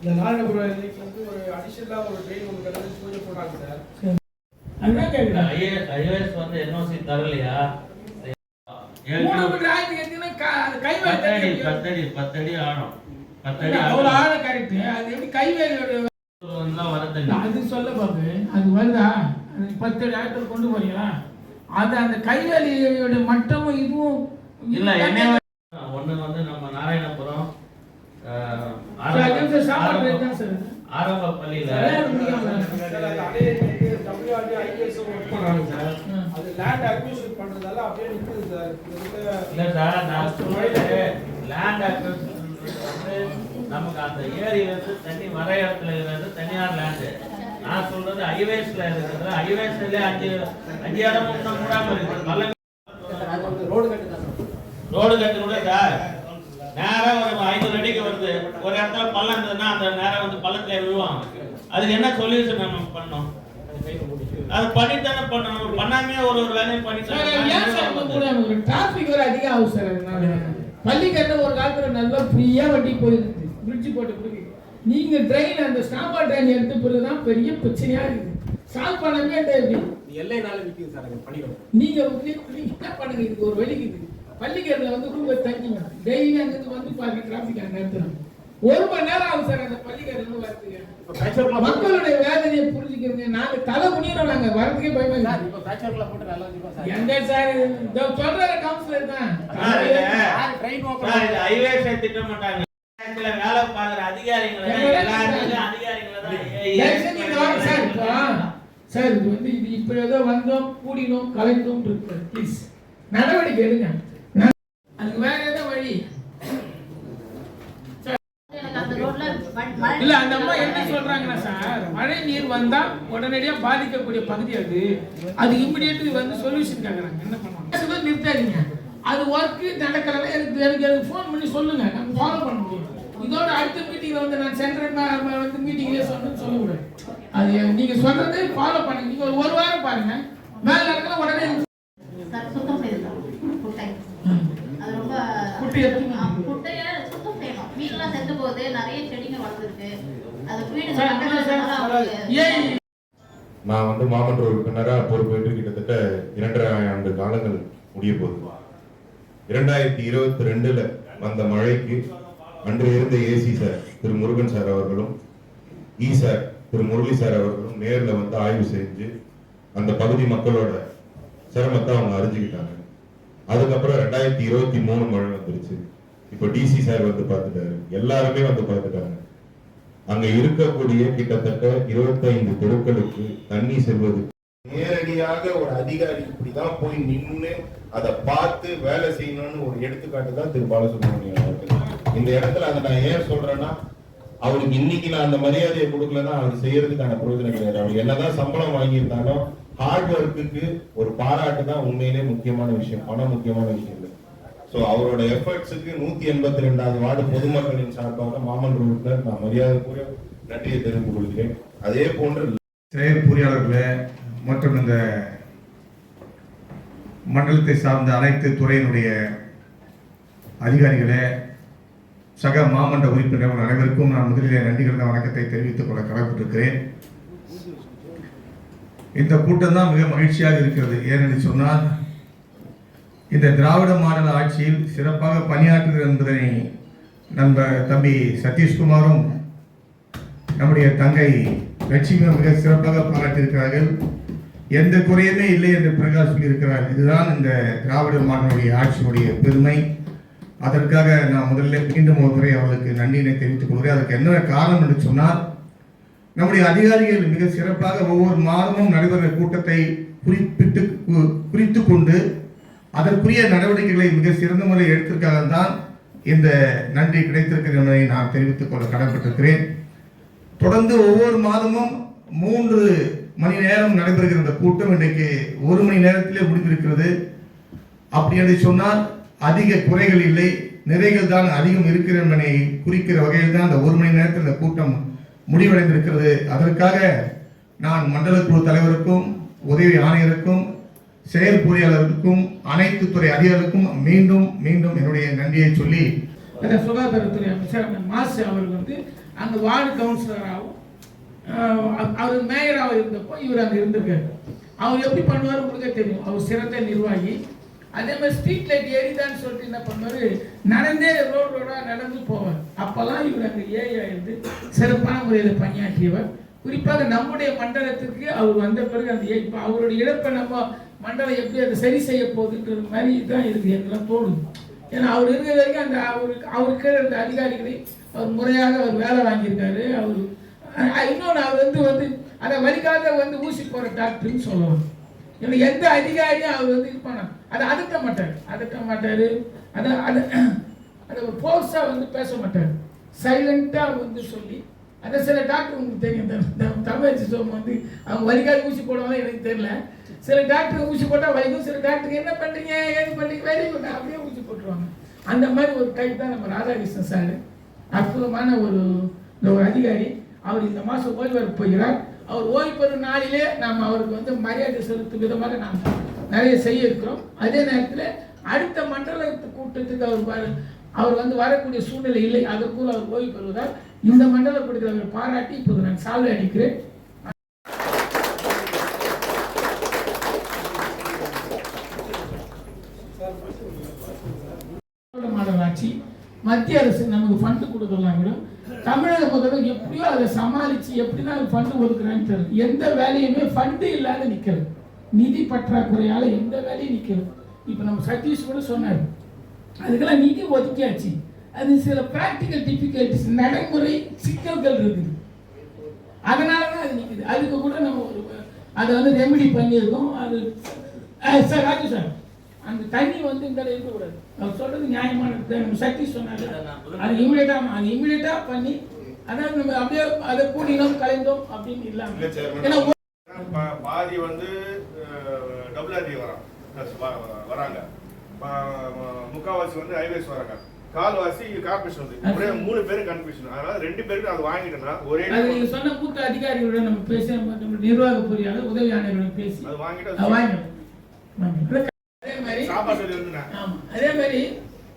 இந்த நாராயணபுரம் இதுக்கு வந்து ஒரு அடிஷனலாக ஒரு ட்ரெயின் ஒன்று கிடந்து பூஜை போட்டாங்க சார். அதுதான் கேட்குறேன் ஐஏஎஸ் வந்து என்ஓசி தரலையா? மூணு மீட்டர் ஆயிரத்தி எத்தனை கை பத்தடி பத்தடி பத்தடி ஆழம். பத்தடி அவ்வளோ ஆழம். ஆழ கரெக்ட் அது எப்படி கை அது சொல்ல பாப்பு அது வருதா? அது பத்து அடி ஆயிரத்தில் கொண்டு போறீங்களா அது அந்த கைவேலியோட மட்டமும் இதுவும் இல்ல என்ன ஒண்ணு வந்து நம்ம நாராயணபுரம் அஹ், சார், அது வந்து சாப்பாடு ஆரம்ப- rate தான் சார். ஆரம்ப பள்ளியில சரியா முடியாம. சார் அது அடையிறது தமிழ்நாடு ஐஏஎஸ் ஒர்க் பண்ணுறாங்க சார் ம். அது லேண்ட் அக்விசிஷன் பண்ணுறதால அப்படியே நிற்குது சார் இது வந்து இல்ல சார் நான் சொல்றது லேண்ட் வந்து நமக்கு அந்த ஏரியில இருந்து தண்ணி வர இடத்துல இருக்கிறது தனியார் லேண்டு நான் சொல்றது ஹைவேஸ்ல இருக்கிறது ஹைவேஸ்ல அஞ்சு அஞ்சு இடம் இன்னும் மூடாம இருக்கு பள்ளம் ரோடு கட்டு தான் ரோடு கட்டு கூட சார் நேரா ஒரு ஐநூறு அடிக்கு வருது ஒரு இடத்துல பள்ளம் இருந்ததுன்னா அந்த நேரம் வந்து பள்ளத்துல விழுவான் அதுக்கு என்ன சொல்யூஷன் நம்ம பண்ணோம்? அது பண்ணித்தானே பண்ணணும். பண்ணாமே ஒரு ஒரு வேலையும் நமக்கு traffic வேற அதிகம் ஆகுது சார் அதனால. பள்ளிக்கரணை ஒரு காலத்துல நல்லா ஃப்ரீயா வண்டி போயிருக்கு பிரிட்ஜ் போட்ட பிறகு. நீங்க ட்ரெயின் அந்த ஸ்டாம்பா ட்ரெயின் எடுத்த பிறகுதான் பெரிய பிரச்சனையா இருக்குது. சால்வ் பண்ணவே இல்லை எப்படி எல்லை நாள் விற்கிது சார் அங்கே பண்ணிக்கணும் நீங்க என்ன பண்ணுங்க? இதுக்கு ஒரு வழி இருக்குது. பள்ளிக்கரணை வந்து ரூம் தங்கிங்க டெய்லி அங்கிருந்து வந்து பாருங்க டிராஃபிக் அந்த நேரத்துல ஒரு மணி நேரம் ஆகும் சார் அந்த பள்ளிக்கரணை வரதுக்கு. மக்களுடைய வேதனையை புரிஞ்சுக்கிறது நாங்க தலை குனியணும் நாங்க. வரதுக்கே பயமா சார் இருக்கு. இப்போ பேச்சர்லாம் போட்டு நல்லா இருக்கும் சார். எங்க சார்? சொல்ற கவுன்சிலர் தான். சார், இது- யார் ட்ரெயின் சார், இது highways திட்டம் மாட்டாங்க. வேலை பார்க்குற அதிகாரிகளை அதிகாரிகளை சார் இது வந்து இது இப்ப ஏதோ வந்தோம் கூடினோம் கலைந்தோம் இருக்கு. ப்ளீஸ் நடவடிக்கை எடுங்க ந- அதுக்கு வேற ஏதோ வழி எனக்கு அந்த ரோட்ல ம- மழை இல்ல அந்த அம்மா என்ன சொல்றாங்கன்னா சார் மழை நீர் வந்தா உடனடியா பாதிக்கக்கூடிய பகுதி அது. அது இம்மிடியட் வந்து சொல்யூஷன் கேக்குறாங்க. என்ன பண்ணுவாங்க? நிறுத்தாதீங்க. அது ஒர்க் நடக்கலன்னா எனக்கு எனக்கு எனக்கு ஃபோன் பண்ணி சொல்லுங்க. நான் ஃபாலோ பண்ண முடியும். இதோட அடுத்த மீட்டிங்ல வந்து நான் சென்ட்ரல் வந்து மீட்டிங்லயே சொன்னேன்னு சொல்லக்கூடாது அது நீங்க சொல்றதே ஃபாலோ பண்ணுங்க நீங்க ஒரு ஒரு வாரம் பாருங்க. மேல நடக்கல உடனே சார் சுத்தம் செய்யலாம் குட்டை அது ரொம்ப குட்டை எப்படி ஆ, குட்டைய சுத்தம் செய்யணும் மீன்லாம் செத்து போகுது நிறைய செடிங்க வளர்ந்துருக்கு அது வீடு சார், கட்டறதுனால சார், அவங்களுக்கு ஏன் நான் வந்து மாமன்ற உறுப்பினராக பொறுப்பேற்று கிட்டத்தட்ட இரண்டரை ஆண்டு காலங்கள் முடிய போகுது. இரண்டாயிரத்தி இருபத்தி ரெண்டுல வந்த மழைக்கு அன்று இருந்த ஏசி சார் திரு முருகன் சார் அவர்களும் இ சார் திரு முரளி சார் அவர்களும் நேர்ல வந்து ஆய்வு செஞ்சு அந்த பகுதி மக்களோட சிரமத்தை அவங்க அறிஞ்சுக்கிட்டாங்க. அதுக்கப்புறம் ரெண்டாயிரத்தி இருபத்தி மூணு மழை வந்துருச்சு. இப்போ டிசி சார் வந்து பார்த்துட்டாரு. எல்லாருமே வந்து பார்த்துட்டாங்க. அங்க இருக்கக்கூடிய கிட்டத்தட்ட 25 தெருக்களுக்கு தண்ணி செல்வது. நேரடியாக ஒரு அதிகாரி இப்படிதான் போய் நின்னு அதை பார்த்து வேலை செய்யணும்னு ஒரு எடுத்துக்காட்டு தான் திரு பாலசுப்ரமணியம் அவர்கள். இந்த இடத்துல அதை நான் ஏன் சொல்றேன்னா அவருக்கு இன்னைக்கு நான் அந்த மரியாதையை கொடுக்கலன்னா அவர் செய்யறதுக்கான பிரயோஜனம் கிடையாது அவர் என்னதான் சம்பளம் வாங்கியிருந்தாலும் ஹார்ட் ஒர்க்குக்கு ஒரு பாராட்டு தான் உண்மையிலே முக்கியமான விஷயம் பணம் முக்கியமான விஷயம். ஸோ அவரோட எஃபர்ட்ஸுக்கு நூத்தி எண்பத்தி ரெண்டாவது வார்டு பொதுமக்களின் சார்பாக மாமன்ற உறுப்பினர் நான் மரியாதைக்குரிய நன்றியை தெரிந்து கொள்கிறேன். அதே போன்று செயற் பொறியாளர்களே மற்றும் இந்த மண்டலத்தை சார்ந்த அனைத்து துறையினுடைய அதிகாரிகளே சக மாமன்ற உறுப்பினர்கள் அனைவருக்கும் நான் முதலிலே நன்றி கலந்த வணக்கத்தை தெரிவித்துக் கொள்ள கடமைப்பட்டிருக்கிறேன் இந்த கூட்டம் தான் மிக மகிழ்ச்சியாக இருக்கிறது. ஏனென்று சொன்னால் இந்த திராவிட மாடல் ஆட்சியில் சிறப்பாக பணியாற்றுகிறது என்பதனை நம்ம தம்பி சதீஷ்குமாரும் நம்முடைய தங்கை லட்சுமியும் மிக சிறப்பாக பாராட்டியிருக்கிறார்கள். எந்த குறையுமே இல்லை என்று பிரகாஷ் சொல்லியிருக்கிறார். இதுதான் இந்த திராவிட மாடலுடைய ஆட்சியினுடைய பெருமை. அதற்காக நான் முதல்ல மீண்டும் ஒரு முறை அவர்களுக்கு நன்றியினை தெரிவித்துக் கொள்கிறேன். அதற்கு என்ன காரணம் என்று சொன்னால் நம்முடைய அதிகாரிகள் மிக சிறப்பாக ஒவ்வொரு மாதமும் நடைபெற கூட்டத்தை குறிப்பிட்டு குறித்து கொண்டு அதற்குரிய நடவடிக்கைகளை மிக சிறந்த முறையில் எடுத்திருக்காக தான் இந்த நன்றி கிடைத்திருக்கிறது என்பதை நான் தெரிவித்துக் கொள்ள கடன்பட்டிருக்கிறேன் தொடர்ந்து ஒவ்வொரு மாதமும் மூன்று மணி நேரம் நடைபெறுகிற இந்த கூட்டம் இன்றைக்கு ஒரு மணி நேரத்திலே முடிந்திருக்கிறது. அப்படி என்று சொன்னால் அதிக குறைகள் இல்லை நிறைகள் தான் அதிகம் இருக்கிற என்பதை குறிக்கிற வகையில் தான் அந்த ஒரு மணி நேரத்தில் இந்த கூட்டம் முடிவடைந்திருக்கிறது. அதற்காக நான் மண்டல குழு தலைவருக்கும் உதவி ஆணையருக்கும் செயற்பொறியாளருக்கும் அனைத்து துறை அதிகாரிகளுக்கும் மீண்டும் மீண்டும் என்னுடைய நன்றியை சொல்லி அந்த சுகாதாரத்துறை அமைச்சர் அந்த மாசு அவர் வந்து அந்த வார்டு கவுன்சிலராகவும் அவர் மேயராக இருந்தப்போ இவர் அங்கே இருந்திருக்காரு. அவர் எப்படி பண்ணுவார் உங்களுக்கே தெரியும். அவர் சிறந்த நிர்வாகி. அதே மாதிரி ஸ்ட்ரீட் லைட் ஏறிதான்னு சொல்லிட்டு என்ன பண்ணுவார்? நடந்தே ரோடு ரோடாக நடந்து போவார். அப்போல்லாம் இவர் அங்கே ஏஐ இருந்து சிறப்பான முறையில் பணியாற்றியவர். குறிப்பாக நம்முடைய மண்டலத்திற்கு அவர் வந்த பிறகு அந்த இப்போ அவருடைய இழப்பை நம்ம மண்டலம் எப்படி அதை சரி செய்ய போகுதுன்ற மாதிரி தான் இருக்குது எங்கெல்லாம் தோணுது. ஏன்னா அவர் இருக்கிற வரைக்கும் அந்த அவருக்கு அவருக்கு இருந்த அதிகாரிகளை அவர் முறையாக அவர் வேலை வாங்கியிருக்காரு. அவர் இன்னொன்று அவர் வந்து வந்து அதை வலிக்காத வந்து ஊசி போகிற டாக்டர்னு சொல்லுவாங்க ஏன்னா எந்த அதிகாரியும் அவர் வந்து இது அதை அதட்ட மாட்டார். அதட்ட மாட்டார். அதை அதை அதை ஒரு ஃபோர்ஸாக வந்து பேச மாட்டார். சைலண்ட்டாக வந்து சொல்லி அந்த சில டாக்டர் உங்களுக்கு தெரியும். இந்த- இந்த சோம் வந்து அவங்க வலிக்காது ஊசி போடுவாங்க எனக்கு தெரியல. சில டாக்டர் ஊசி போட்டால் வலிக்கும். சில டாக்டர் என்ன பண்ணுறீங்க ஏது பண்ணுறீங்க வெரி குட். அப்படியே ஊசி போட்டுருவாங்க. அந்த மாதிரி ஒரு டைப் தான் நம்ம ராதாகிருஷ்ணன் சார் அற்புதமான ஒரு இந்த ஒரு அதிகாரி. அவர் இந்த மாதம் ஓய்வு போகிறார். அவர் ஓய்வு பெறும் நாளிலே நாம் அவருக்கு வந்து மரியாதை செலுத்தும் விதமாக நாம் நிறைய செய்ய இருக்கிறோம். அதே நேரத்தில் அடுத்த மண்டல கூட்டத்துக்கு அவர் அவர் வந்து வரக்கூடிய சூழ்நிலை இல்லை. அதற்குள் அவர் ஓய்வு பெறுவதால் இந்த மண்டல கொடுக்கிறவர்கள் பாராட்டி இப்போது நான் சால்வை அடிக்கிறேன். மாநகராட்சி மாடல் ஆட்சி மத்திய அரசு நமக்கு ஃபண்டு கொடுக்கலாம் கூட தமிழக முதல்வர் எப்படியோ அதை சமாளித்து எப்படின்னா ஃபண்டு ஒதுக்குறான்னு தெரியல எந்த வேலையுமே ஃபண்டு இல்லாத நிற்கிறது நிதி பற்றாக்குறையால் எந்த வேலையும் நிற்கிறது இப்போ நம்ம சதீஷ் கூட சொன்னார் அதுக்கெல்லாம் நிதி ஒதுக்கியாச்சு. அது சில ப்ராக்டிக்கல் டிஃபிகல்ட்டிஸ் நடைமுறை சிக்கல்கள் இருக்குது. அதனால தான் அது நிற்குது அதுக்கு கூட நம்ம ஒரு அதை வந்து ரெமெடி பண்ணியிருக்கோம். அது சார் ராஜு சார் அந்த தண்ணி வந்து இந்த இருக்கக்கூடாது. அவர் சொல்றது நியாயமானது. நம்ம சக்தி சொன்னாங்க அது இமீடியட்டாக அது இமீடியட்டாக பண்ணி அதாவது நம்ம அப்படியே அதை கூடினோம் கலைந்தோம் அப்படின்னு இல்ல இல்லாமல். ஏன்னா பாதி வந்து டபுள் வராங்க. பா- ம- முக்காவாசி வந்து ஹைவேஸ் வராங்க. கால்வாசி கார்பரேஷன் வந்து. ஒரே மூணு பேரும் கன்ஃபியூஷன் அதனால ரெண்டு பேருக்கு அது வாங்கிட்டோம்னா ஒரே நீங்க சொன்ன மூத்த அதிகாரிகளுடன் நம்ம பேசி நம்ம நம்ம நிர்வாக பொறியாளர் உதவி ஆணையருடன் பேசி அது வாங்கிட்டு அதை வாங்கி வாங்கி. அதே மாதிரி சாப்பாடு ஆமா. அதே மாதிரி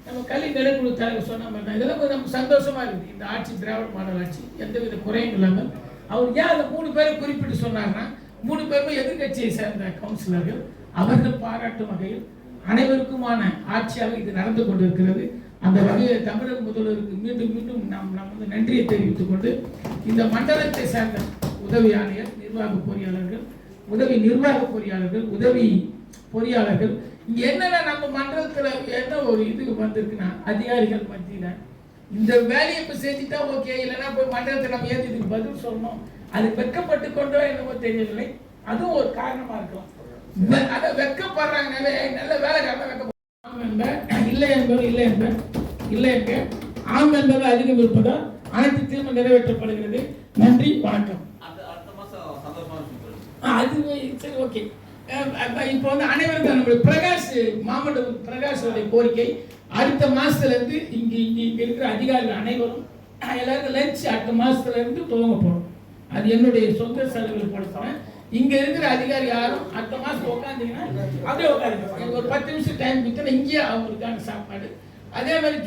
நம்ம கல்வி நிலைக்குழு தலைவர் சொன்ன மாதிரி இதெல்லாம் கொஞ்சம் நமக்கு சந்தோஷமா இருக்குது. இந்த ஆட்சி திராவிட மாடல் ஆட்சி எந்தவித குறையும் இல்லாமல். அவர் ஏன் அந்த மூணு பேரை குறிப்பிட்டு சொன்னார்னா மூணு பேருமே எதிர்க்கட்சியை சேர்ந்த கவுன்சிலர்கள் அவர்கள் பாராட்டும் வகையில் அனைவருக்குமான ஆட்சியாக இது நடந்து கொண்டிருக்கிறது. அந்த வகையில் தமிழக முதல்வருக்கு மீண்டும் மீண்டும் நாம் நாம் வந்து நன்றியை தெரிவித்துக் கொண்டு இந்த மண்டலத்தை சேர்ந்த உதவி ஆணையர் நிர்வாக பொறியாளர்கள் உதவி நிர்வாக பொறியாளர்கள் உதவி பொறியாளர்கள் இங்கே என்னென்ன நம்ம மண்டலத்தில் என்ன ஒரு இது வந்திருக்குன்னா அதிகாரிகள் மத்தியில். இந்த வேலையை இப்போ செஞ்சுட்டா ஓகே இல்லைன்னா போய் மண்டலத்தை நம்ம ஏத்தி இதுக்கு பதில் சொல்லணும். அது வெட்கப்பட்டு கொண்டோ என்னவோ தெரியவில்லை. அதுவும் ஒரு காரணமாக இருக்கலாம். அத வெட்கப்படுறாங்க நல்ல ஆம் என்பர், இல்லை என்பவர் இல்லை என்பர் இல்லை என்ப ஆம் என்பது அதிகம் இருப்பதால் அனைத்து தீர்வு நிறைவேற்றப்படுகிறது. நன்றி வணக்கம். அது சரி ஓகே. இப்போ வந்து அனைவருக்கும் நம்முடைய பிரகாஷ் மாவட்ட பிரகாஷோடைய கோரிக்கை அடுத்த மாசத்துல இருந்து இங்க இங்க இங்க இருக்கிற அதிகாரிகள் அனைவரும் எல்லாருக்கும் லஞ்ச் அடுத்த மாசத்துல இருந்து துவங்க போறோம் அது என்னுடைய சொந்த செலவில் படுத்துறேன் இங்க இருக்கிற அதிகாரி யாரும் அடுத்த மாசம் உட்காந்தீங்கன்னா அப்படியே உட்காருங்க. ஒரு பத்து நிமிஷம் டைம் கொடுத்தா இங்கேயே அவங்களுக்கான சாப்பாடு. அதே மாதிரி